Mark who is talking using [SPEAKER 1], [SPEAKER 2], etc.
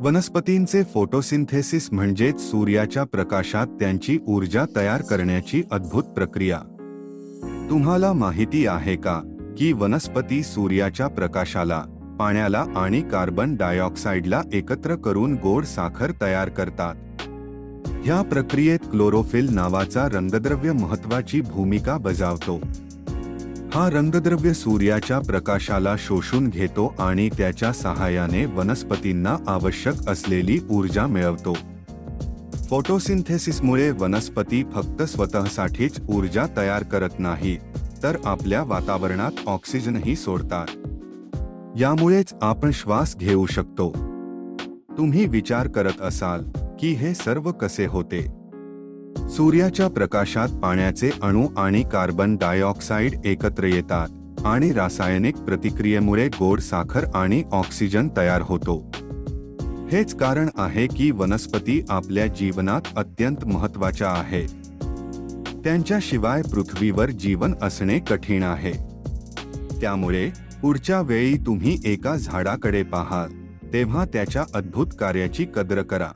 [SPEAKER 1] वनस्पतींचे फोटोसिंथेसिस म्हणजेच सूर्याच्या प्रकाशात त्यांची ऊर्जा तयार करण्याची अद्भुत प्रक्रिया. तुम्हाला माहिती आहे का की वनस्पती सूर्याच्या प्रकाशाला पाण्याला आणि कार्बन डायऑक्साईडला एकत्र करून गोड साखर तयार करतात. ह्या प्रक्रियेत क्लोरोफिल नावाचा रंगद्रव्य महत्वाची भूमिका बजावतो. हा रंगद्रव्य सूर्याच्या प्रकाशाला शोषून घेतो आणि त्याच्या सहाय्याने वनस्पतींना आवश्यक असलेली ऊर्जा मिळवतो. फोटोसिंथेसिसमुळे वनस्पती फक्त स्वतःसाठीच ऊर्जा तयार करत नाही तर आपल्या वातावरणात ऑक्सिजनही सोडतात. यामुळेच आपण श्वास घेऊ शकतो. तुम्ही विचार करत असाल की हे सर्व कसे होते? सूर्याच्या प्रकाशात पाण्याचे अणू आणि कार्बन डायऑक्साईड एकत्र येतात आणि रासायनिक प्रतिक्रियेमुळे गोड साखर आणि ऑक्सिजन तयार होतो. हेच कारण आहे की वनस्पती आपल्या जीवनात अत्यंत महत्त्वाच्या आहेत त्यांच्याशिवाय पृथ्वीवर जीवन असणे कठीण आहे. त्यामुळे पुढच्या वेळी तुम्ही एका झाडाकडे पाहाल तेव्हा त्याच्या अद्भुत कार्याची कद्र करा.